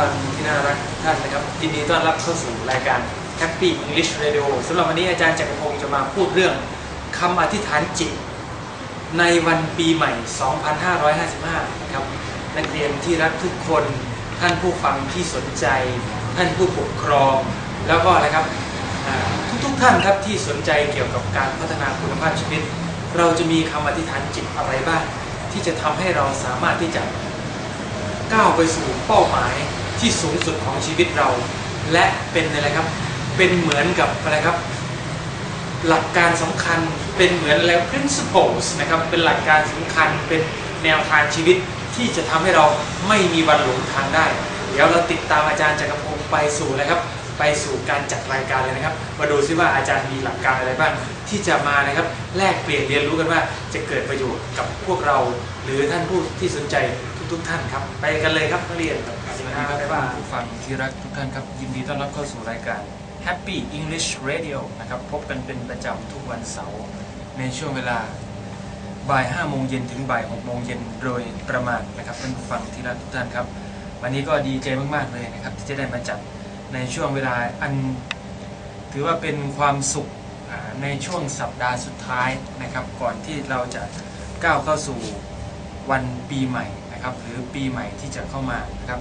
ครับท่านผู้ฟังที่น่ารักทุกท่านนะครับยินดีต้อนรับเข้าสู่รายการ Happy English Radio สำหรับวันนี้อาจารย์จักรพงศ์จะมาพูดเรื่องคำอธิษฐานจิต ในวันปีใหม่ 2555 นะครับ นักเรียนที่รักทุกคน ท่านผู้ฟังที่สนใจ ท่านผู้ปกครอง แล้วก็อะไรครับอ่าทุกๆท่านครับที่สนใจเกี่ยวกับการพัฒนาคุณภาพชีวิต เราจะมีคำอธิษฐานจิตอะไรบ้างที่จะทำให้เราสามารถที่จะก้าวไปสู่เป้าหมาย ที่สูงสุดของชีวิตเรา และเป็นอะไรครับ เป็นเหมือนกับอะไรครับ หลักการสำคัญเป็นเหมือนแล้ว principles นะครับเป็นหลักการสำคัญเป็นแนวทางชีวิตที่จะทำให้เราไม่มีวันหลงทางได้ เดี๋ยวเราติดตามอาจารย์จักรพงศ์ไปสู่อะไรครับไปสู่การจัดรายการเลยนะครับ มาดูซิว่าอาจารย์มีหลักการอะไรบ้างที่จะมานะครับแลกเปลี่ยนเรียนรู้กันว่าจะเกิดประโยชน์กับพวกเรา หรือท่านผู้ที่สนใจทุกๆ ท่านครับ ไปกันเลยครับนักเรียน ครับสวัสดีครับผู้ฟังที่รักทุกท่านครับ ยินดีต้อนรับเข้าสู่รายการ Happy English Radio นะครับ พบกันเป็นประจำทุกวันเสาร์ในช่วงเวลาบ่าย5โมงเย็นถึงบ่าย6โมงเย็นโดยประมาณนะครับท่านผู้ฟังที่รักทุกท่านครับ วันนี้ก็ดีใจมากๆเลยนะครับ ที่จะได้มาจัดในช่วงเวลาอัน ถือว่าเป็นความสุขในช่วงสัปดาห์สุดท้ายนะครับ ก่อนที่เราจะก้าวเข้าสู่วันปีใหม่นะครับ หรือปีใหม่ที่จะเข้ามานะครับ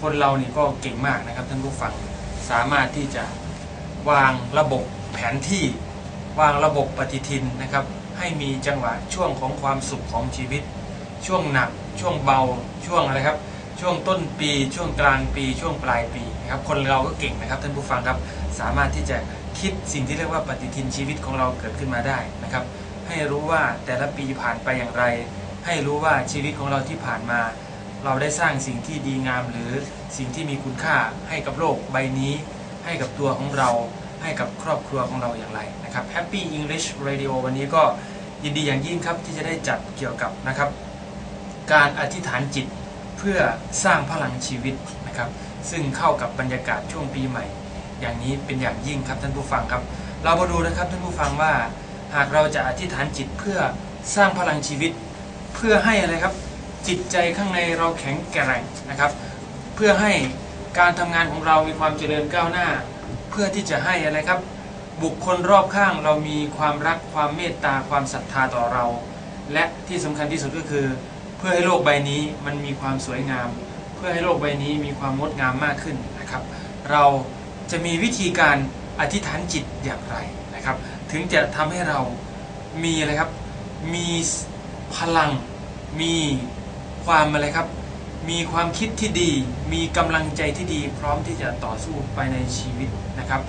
คนเรานี่ก็เก่งมากนะครับท่านผู้ฟังสามารถที่จะวางระบบแผนที่ วางระบบปฏิทินนะครับ ให้มีจังหวะช่วงของความสุขของชีวิต ช่วงหนัก ช่วงเบาช่วงอะไรครับ ช่วงต้นปี ช่วงกลางปี ช่วงปลายปีนะครับคนเราก็เก่งนะครับท่านผู้ฟังครับสามารถที่จะคิดสิ่งที่เรียกว่าปฏิทินชีวิตของเราเกิดขึ้นมาได้นะครับ ให้รู้ว่าแต่ละปีผ่านไปอย่างไร ให้รู้ว่าชีวิตของเราที่ผ่านมา เราได้สร้างสิ่งที่ดีงามหรือสิ่งที่มีคุณค่าให้กับโลกใบนี้ ให้กับตัวของเรา ให้กับครอบครัวของเราอย่างไรนะครับ Happy English Radio วันนี้ก็ยินดีอย่างยิ่งครับที่จะได้จัดเกี่ยวกับนะครับ การอธิษฐานจิตเพื่อสร้างพลังชีวิตนะครับ ซึ่งเข้ากับบรรยากาศช่วงปีใหม่ อย่างนี้เป็นอย่างยิ่งครับท่านผู้ฟังครับ เรามาดูนะครับท่านผู้ฟังว่า หากเราจะอธิษฐานจิตเพื่อสร้างพลังชีวิต เพื่อให้อะไรครับ จิตใจข้างในเราแข็งแกร่งนะครับ เพื่อให้การทำงานของเรามีความเจริญก้าวหน้า เพื่อที่จะให้อะไรครับ บุคคลรอบข้างเรามีความรักความเมตตาความศรัทธาต่อเรา และที่สำคัญที่สุดก็คือ เพื่อให้โลกใบนี้มันมีความสวยงาม เพื่อให้โลกใบนี้มีความงดงามมากขึ้นนะครับ เราจะมีวิธีการอธิษฐานจิตอย่างไรนะครับ ถึงจะทำให้เรามีอะไรครับมีพลังมี ความอะไรครับ มีความคิดที่ดี มีกำลังใจที่ดี พร้อมที่จะต่อสู้ไปในชีวิตนะครับ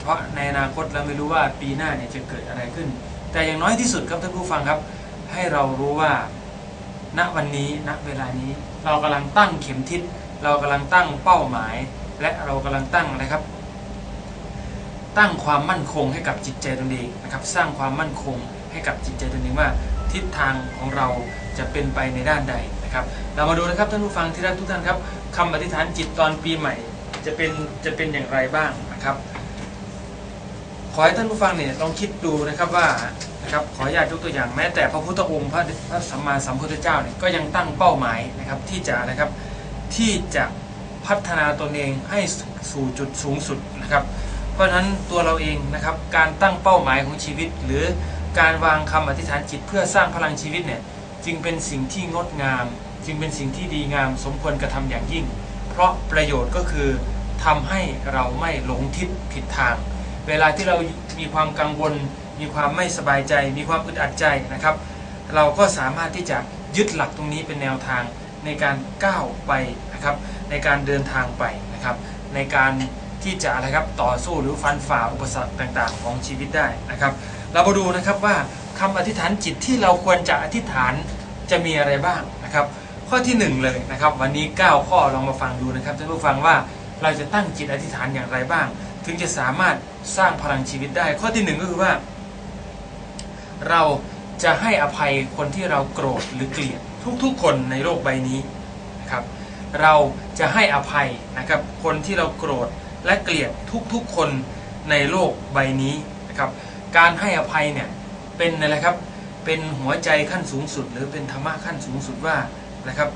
เพราะในอนาคตเราไม่รู้ว่าปีหน้าเนี่ยจะเกิดอะไรขึ้น แต่อย่างน้อยที่สุดครับท่านผู้ฟังครับ ให้เรารู้ว่า ณวันนี้ณเวลานี้ เรากำลังตั้งเข็มทิศเรากำลังตั้งเป้าหมาย และเรากำลังตั้งอะไรครับ ตั้งความมั่นคงให้กับจิตใจตนเองนะครับ สร้างความมั่นคงให้กับจิตใจตนเองว่าทิศทางของเราจะเป็นไปในด้านใด นะครับเรามาดูนะครับท่านผู้ฟังที่รักทุกท่านครับคำอธิษฐานจิตตอนปีใหม่ จะเป็นจะเป็นอย่างไรบ้างนะครับขอให้ท่านผู้ฟังเนี่ยลองคิดดูนะครับว่านะครับขออนุญาตยกตัวอย่างแม้แต่พระพุทธองค์พระพระสัมมาสัมพุทธเจ้าเนี่ยก็ยังตั้งเป้าหมายนะครับที่จะนะครับที่จะพัฒนาตนเองให้สู่จุดสูงสุดนะครับ เพราะฉะนั้นตัวเราเองนะครับการตั้งเป้าหมายของชีวิต หรือการวางคำอธิษฐานจิตเพื่อสร้างพลังชีวิตเนี่ยจึงเป็นสิ่งที่งดงาม จึงเป็นสิ่งที่ดีงามสมควรกระทำอย่างยิ่ง เพราะประโยชน์ก็คือทำให้เราไม่หลงทิศผิดทาง เวลาที่เรามีความกังวล มีความไม่สบายใจ มีความอึดอัดใจนะครับ เราก็สามารถที่จะยึดหลักตรงนี้เป็นแนวทางในการก้าวไปนะครับในการเดินทางไปนะครับในการที่จะอะไรครับต่อสู้หรือฟันฝ่าอุปสรรคต่างๆ ของชีวิตได้นะครับ เรามาดูนะครับว่าคำอธิษฐานจิตที่เราควรจะอธิษฐานจะมีอะไรบ้างนะครับ ข้อที่หนึ่งเลยนะครับ วันนี้ 9 ข้อลองมาฟังดูนะครับท่านผู้ฟังว่าเราจะตั้งจิตอธิษฐานอย่างไรบ้าง ถึงจะสามารถสร้างพลังชีวิตได้ ข้อที่หนึ่งก็คือว่า เราจะให้อภัยคนที่เราโกรธหรือเกลียดทุกๆ คนในโลกใบนี้นะครับ เราจะให้อภัยนะครับคนที่เราโกรธและเกลียดทุกๆ คนในโลกใบนี้นะครับ การให้อภัยเนี่ยเป็นอะไรครับเป็นหัวใจขั้นสูงสุด หรือเป็นธรรมะขั้นสูงสุดว่า นะครับ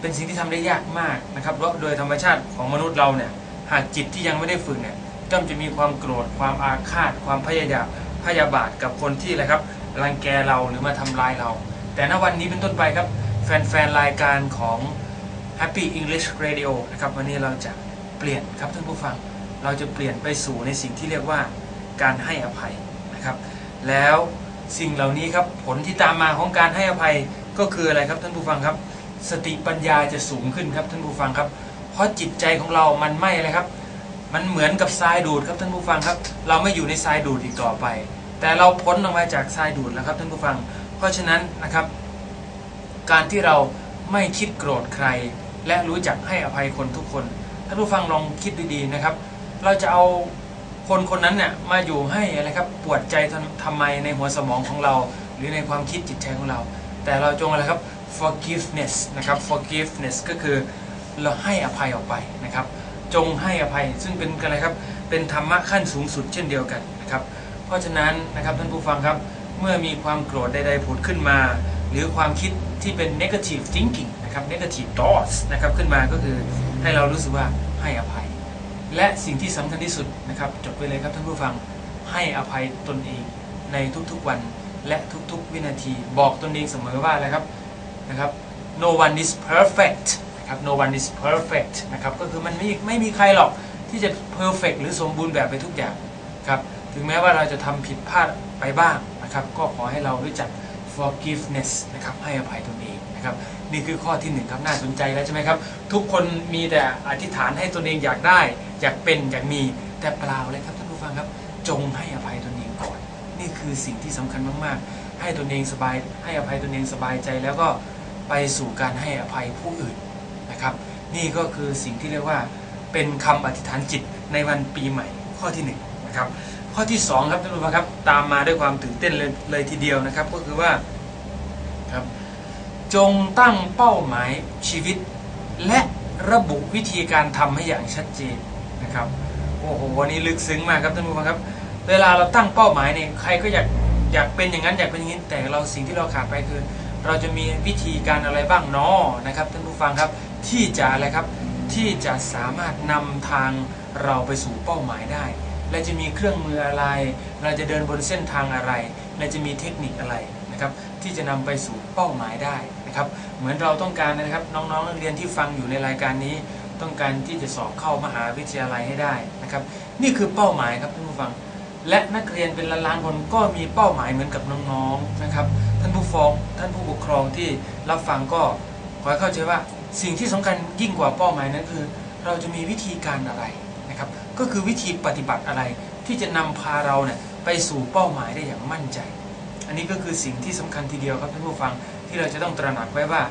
เป็นสิ่งที่ทำได้ยากมากนะครับเพราะโดยธรรมชาติของมนุษย์เราเนี่ยหากจิตที่ยังไม่ได้ฝึกเนี่ยย่อมจะมีความโกรธ ความอาฆาต ความพยายามพยาบาทกับคนที่อะไรครับรังแกเราหรือมาทำลายเรา แต่ณวันนี้เป็นต้นไปครับแฟนๆรายการของ Happy English Radio นะครับวันนี้เราจะเปลี่ยนครับท่านผู้ฟัง เราจะเปลี่ยนไปสู่ในสิ่งที่เรียกว่าการให้อภัยนะครับ แล้วสิ่งเหล่านี้ครับผลที่ตามมาของการให้อภัย ก็คืออะไรครับท่านผู้ฟังครับ สติปัญญาจะสูงขึ้นครับท่านผู้ฟังครับ เพราะจิตใจของเรามันไม่เลยครับ มันเหมือนกับทรายดูดครับท่านผู้ฟังครับ เราไม่อยู่ในทรายดูดอีกต่อไป แต่เราพ้นออกมาจากทรายดูดแล้วครับท่านผู้ฟัง เพราะฉะนั้นนะครับ การที่เราไม่คิดโกรธใคร และรู้จักให้อภัยคนทุกคนท่านผู้ฟังลองคิดดีๆนะครับ เราจะเอาคนคนนั้นเนี่ยมาอยู่ให้อะไรครับปวดใจทำทำไมในหัวสมองของเรา หรือในความคิดจิตใจของเรา แต่เราจงอะไรครับ forgiveness นะครับ forgiveness ก็คือเราให้อภัยออกไปนะครับ จงให้อภัยซึ่งเป็นอะไรครับ เป็นธรรมะขั้นสูงสุดเช่นเดียวกันนะครับ เพราะฉะนั้นนะครับท่านผู้ฟังครับ เมื่อมีความโกรธใดๆผุดขึ้นมา หรือความคิดที่เป็น negative thinking นะครับ negative thoughts นะครับขึ้นมาก็คือให้เรารู้สึกว่าให้อภัย และสิ่งที่สำคัญที่สุดนะครับ จดไว้เลยครับท่านผู้ฟังให้อภัยตนเองในทุกๆวัน และทุกๆวินาที บอกตนเองเสมอว่าอะไรครับนะครับ no one is perfect นะครับ no one is perfect นะครับก็คือมันไม่ไม่มีใครหรอกที่จะ perfect หรือสมบูรณ์แบบไปทุกอย่างครับถึงแม้ว่าเราจะทำผิดพลาดไปบ้างนะครับ ก็ขอให้เรารู้จัก forgiveness นะครับให้อภัยตนเองนะครับนี่คือข้อที่หนึ่งครับน่าสนใจแล้วใช่ไหมครับ ทุกคนมีแต่อธิษฐานให้ตนเองอยากได้ อยากเป็นอยากมีแต่เปล่าเลยครับท่านผู้ฟังครับ จงให้อภัยตนเองก่อน นี่คือสิ่งที่สำคัญมาก ๆ ให้ตนเองสบาย ให้อภัยตนเองสบายใจ แล้วก็ไปสู่การให้อภัยผู้อื่นนะครับ นี่ก็คือสิ่งที่เรียกว่าเป็นคำอธิษฐานจิตในวันปีใหม่ข้อที่หนึ่งนะครับข้อที่สองครับท่านผู้ฟังครับตามมาด้วยความตื่นเต้นเลยเลยทีเดียวนะครับ ก็คือว่าครับจงตั้งเป้าหมายชีวิต และระบุวิธีการทำให้อย่างชัดเจนนะครับโอ้โหวันนี้ลึกซึ้งมากครับท่านผู้ฟังครับ เวลาเราตั้งเป้าหมายเนี่ยใครก็อยากอยากเป็นอย่างนั้นอยากเป็นอย่างนี้แต่เราสิ่งที่เราขาดไปคือ เราจะมีวิธีการอะไรบ้างเนาะนะครับท่านผู้ฟังครับที่จะอะไรครับที่จะสามารถนำทางเราไปสู่เป้าหมายได้ และจะมีเครื่องมืออะไร เราจะเดินบนเส้นทางอะไร และจะมีเทคนิคอะไรนะครับที่จะนำไปสู่เป้าหมายได้นะครับเหมือนเราต้องการนะครับน้องๆนักเรียนที่ฟังอยู่ในรายการนี้ ต้องการที่จะสอบเข้ามหาวิทยาลัยให้ได้นะครับนี่คือเป้าหมายครับท่านผู้ฟัง และนักเรียนเป็นล้านๆคนก็มีเป้าหมายเหมือนกับน้องๆนะครับ ท่านผู้ฟ้องท่านผู้ปกครองที่รับฟังก็ขอให้เข้าใจว่าสิ่งที่สำคัญยิ่งกว่าเป้าหมายนั้นคือ เราจะมีวิธีการอะไรนะครับ ก็คือวิธีปฏิบัติอะไรที่จะนำพาเราเนี่ยไปสู่เป้าหมายได้อย่างมั่นใจ อันนี้ก็คือสิ่งที่สำคัญทีเดียวครับท่านผู้ฟังที่เราจะต้องตระหนักไว้ว่า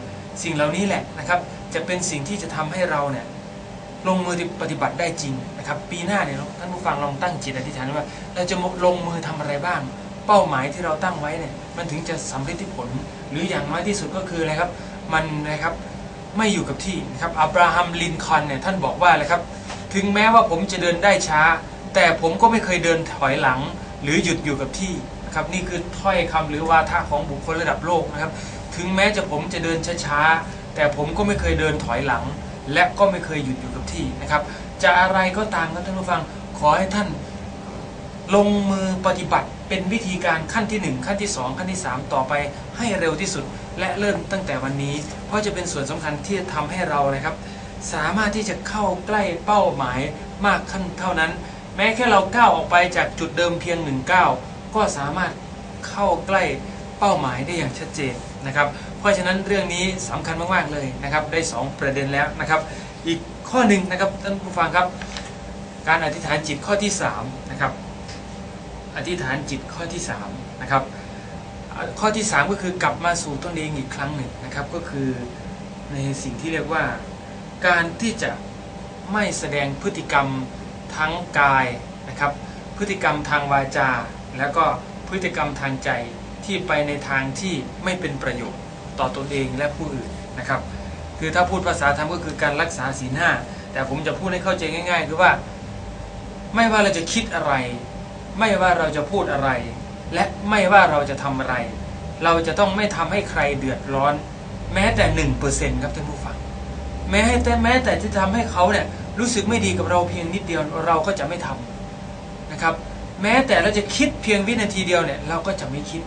สิ่งเหล่านี้แหละนะครับ จะเป็นสิ่งที่จะทำให้เราเนี่ย ลงมือปฏิบัติได้จริงนะครับ ปีหน้าเนี่ยท่านผู้ฟังลองตั้งจิตอธิษฐานว่า เราจะลงมือทำอะไรบ้าง เป้าหมายที่เราตั้งไว้เนี่ยมันถึงจะสำเร็จที่ผล หรืออย่างน้อยที่สุดก็คืออะไรครับมันนะครับไม่อยู่กับที่นะครับอับราฮัมลินคอนเนี่ยท่านบอกว่าอะไรครับ ถึงแม้ว่าผมจะเดินได้ช้า แต่ผมก็ไม่เคยเดินถอยหลัง หรือหยุดอยู่กับที่นะครับนี่คือถ้อยคำหรือวาทะของบุคคลระดับโลกนะครับ ถึงแม้จะผมจะเดินช้าๆแต่ผมก็ไม่เคยเดินถอยหลัง และก็ไม่เคยหยุดอยู่กับที่นะครับ จะอะไรก็ตามครับท่านผู้ฟังขอให้ท่านลงมือปฏิบัติเป็นวิธีการขั้นที่ 1 ขั้นที่ 2 ขั้นที่ 3 ต่อไปให้เร็วที่สุด และเริ่มตั้งแต่วันนี้ เพราะจะเป็นส่วนสำคัญที่จะทำให้เรานะครับ สามารถที่จะเข้าใกล้เป้าหมายมากขึ้นเท่านั้น แม้แค่เราก้าวออกไปจากจุดเดิมเพียงหนึ่งก้าวก็สามารถเข้าใกล้ เป้าหมายได้อย่างชัดเจนนะครับ เพราะฉะนั้นเรื่องนี้สำคัญมากๆเลยนะครับ ได้ 2 ประเด็นแล้วนะครับ อีกข้อหนึ่งนะครับท่านผู้ฟังครับ การอธิษฐานจิตข้อที่3นะครับอธิษฐานจิตข้อที่3นะครับข้อที่ 3 ก็คือกลับมาสู่ตนเองอีกครั้งหนึ่งนะครับ ก็คือในสิ่งที่เรียกว่า การที่จะไม่แสดงพฤติกรรมทั้งกายนะครับ พฤติกรรมทางวาจา แล้วก็พฤติกรรมทางใจ ที่ไปในทางที่ไม่เป็นประโยชน์ต่อตนเองและผู้อื่นนะครับ คือถ้าพูดภาษาธรรมก็คือการรักษาศีลห้าแต่ผมจะพูดให้เข้าใจง่าย ๆ คือว่า ไม่ว่าเราจะคิดอะไร ไม่ว่าเราจะพูดอะไร และไม่ว่าเราจะทำอะไร เราจะต้องไม่ทำให้ใครเดือดร้อน แม้แต่หนึ่งเปอร์เซ็นต์ครับท่านผู้ฟัง แม้ให้แต่แม้แต่จะทำให้เขาเนี่ยรู้สึกไม่ดีกับเราเพียงนิดเดียวเราก็จะไม่ทำนะครับ แม้แต่เราจะคิดเพียงวินาทีเดียวเนี่ยเราก็จะไม่คิด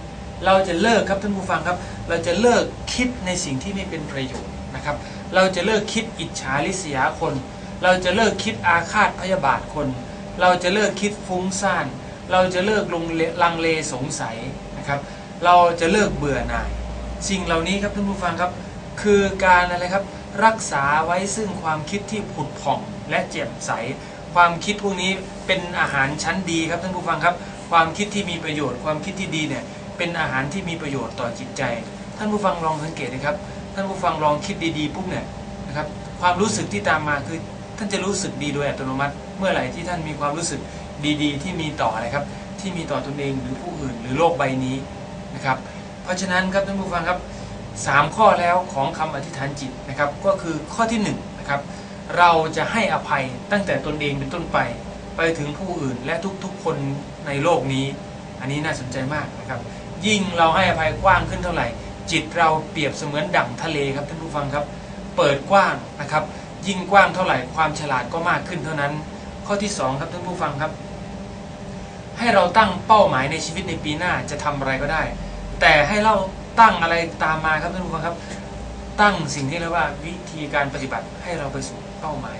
เราจะเลิกครับท่านผู้ฟังครับ เราจะเลิกคิดในสิ่งที่ไม่เป็นประโยชน์นะครับ เราจะเลิกคิดอิจฉาริษยาคน เราจะเลิกคิดอาฆาตพยาบาทคน เราจะเลิกคิดฟุ้งซ่าน เราจะเลิกลงลังเลสงสัยนะครับ เราจะเลิกเบื่อหน่าย สิ่งเหล่านี้ครับท่านผู้ฟังครับ คือการอะไรครับรักษาไว้ซึ่งความคิดที่ผุดผ่องและแจ่มใส ความคิดพวกนี้เป็นอาหารชั้นดีครับท่านผู้ฟังครับ ความคิดที่มีประโยชน์ ความคิดที่ดีเนี่ย เป็นอาหารที่มีประโยชน์ต่อจิตใจ ท่านผู้ฟังลองสังเกตนะครับ ท่านผู้ฟังลองคิดดีๆปุ๊บเนี่ยนะครับความรู้สึกที่ตามมาคือท่านจะรู้สึกดีโดยอัตโนมัติ เมื่อไหร่ที่ท่านมีความรู้สึกดีๆ ที่มีต่ออะไรครับ ที่มีต่อตนเองหรือผู้อื่นหรือโลกใบนี้นะครับ เพราะฉะนั้นครับท่านผู้ฟังครับสามข้อแล้วของคำอธิษฐานจิตนะครับ ก็คือข้อที่หนึ่งนะครับเราจะให้อภัยตั้งแต่ตนเองเป็นต้นไป ไปถึงผู้อื่นและทุกๆคนในโลกนี้ อันนี้น่าสนใจมากนะครับ ยิ่งเราให้อภัยกว้างขึ้นเท่าไหร่ จิตเราเปรียบเสมือนดั่งทะเลครับท่านผู้ฟังครับ เปิดกว้างนะครับ ยิ่งกว้างเท่าไหร่ความฉลาดก็มากขึ้นเท่านั้น ข้อที่สองครับท่านผู้ฟังครับ ให้เราตั้งเป้าหมายในชีวิตในปีหน้าจะทำอะไรก็ได้ แต่ให้เราตั้งอะไรตามมาครับท่านผู้ฟังครับ ตั้งสิ่งที่เรียกว่าวิธีการปฏิบัติให้เราไปสู่เป้าหมาย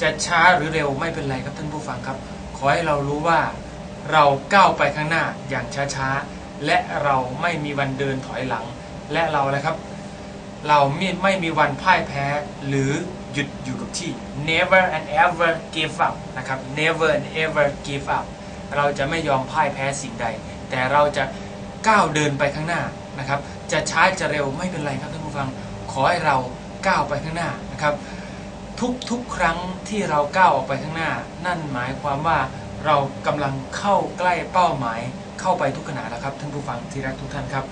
จะช้าหรือเร็วไม่เป็นไรครับท่านผู้ฟังครับ ขอให้เรารู้ว่าเราก้าวไปข้างหน้าอย่างช้าๆ และเราไม่มีวันเดินถอยหลัง และเราอะไรครับ เราไม่ไม่มีวันพ่ายแพ้หรือหยุดอยู่กับที่ never and ever give up นะครับ never and ever give up เราจะไม่ยอมพ่ายแพ้สิ่งใด แต่เราจะก้าวเดินไปข้างหน้านะครับ จะช้าจะเร็วไม่เป็นไรครับท่านผู้ฟัง ขอให้เราก้าวไปข้างหน้านะครับ ทุกๆครั้งที่เราก้าวออกไปข้างหน้า นั่นหมายความว่าเรากำลังเข้าใกล้เป้าหมาย เข้าไปทุกขณะแล้วครับท่านผู้ฟังที่รักทุกท่านครับ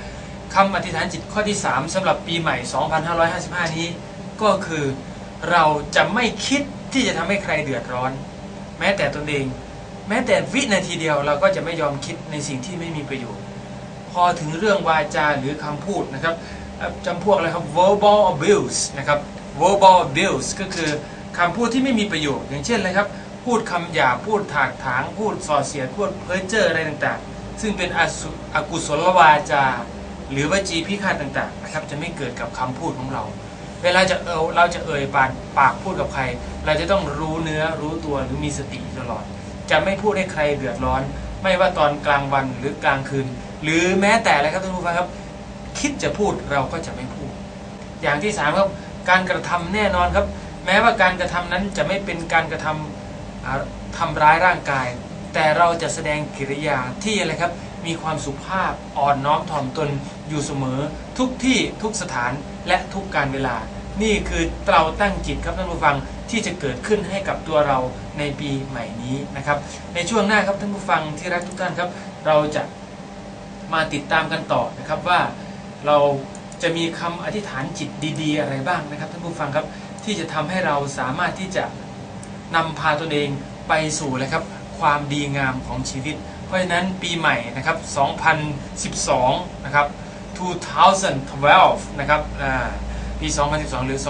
คำอธิษฐานจิตข้อที่ 3สำหรับปีใหม่ 2555 นี้ ก็คือเราจะไม่คิดที่จะทำให้ใครเดือดร้อน แม้แต่ตนเอง แม้แต่วินาทีเดียวเราก็จะไม่ยอมคิดในสิ่งที่ไม่มีประโยชน์ พอถึงเรื่องวาจาหรือคำพูดนะครับจำพวกอะไรครับ verbal abuse นะครับ verbal abuse ก็คือคำพูดที่ไม่มีประโยชน์ อย่างเช่นอะไรครับ พูดคำหยาพูดถากถาง พูดส่อเสียดพูดเพ้อเจ้ออะไรต่าง ซึ่งเป็นอสุอกุศลวาจา หรือวจีพิฆาตต่างๆนะครับจะไม่เกิดกับคำพูดของเรา เวลาจะเออเราจะเอ่ยปากปากพูดกับใคร เราจะต้องรู้เนื้อรู้ตัวหรือมีสติตลอด จะไม่พูดให้ใครเดือดร้อน ไม่ว่าตอนกลางวันหรือกลางคืน หรือแม้แต่อะไรครับท่านผู้ฟังครับ คิดจะพูดเราก็จะไม่พูด อย่างที่สามครับการกระทำแน่นอนครับ แม้ว่าการกระทำนั้นจะไม่เป็นการกระทำอ่าทำร้ายร่างกาย แต่เราจะแสดงกิริยาที่อะไรครับ มีความสุภาพอ่อนน้อมถ่อมตนอยู่เสมอ ทุกที่ทุกสถานและทุกการเวลา นี่คือเราตั้งจิตครับท่านผู้ฟังที่จะเกิดขึ้นให้กับตัวเราในปีใหม่นี้นะครับ ในช่วงหน้าครับท่านผู้ฟังที่รักทุกท่านครับ เราจะมาติดตามกันต่อนะครับว่าเราจะมีคำอธิษฐานจิตดีๆ อะไรบ้างนะครับท่านผู้ฟังครับที่จะทำให้เราสามารถที่จะนำพาตนเองไปสู่เลยครับ ความดีงามของชีวิต เพราะฉะนั้นปีใหม่นะครับ 2012 นะครับ 2012 นะครับปี 2012 หรือ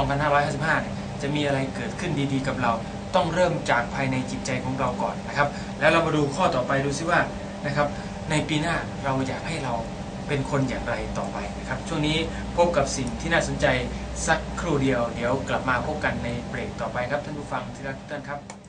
2555 จะมีอะไรเกิดขึ้นดีๆ กับเรา ต้องเริ่มจากภายในจิตใจของเราก่อนนะครับ แล้วเรามาดูข้อต่อไปดูซิว่านะครับ ในปีหน้าเราอยากให้เราเป็นคนอย่างไรต่อไปนะครับ ช่วงนี้พบกับสิ่งที่น่าสนใจสักครู่เดียว เดี๋ยวกลับมาพบกันในเบรกต่อไปครับท่านผู้ฟังที่รักทุกท่านครับ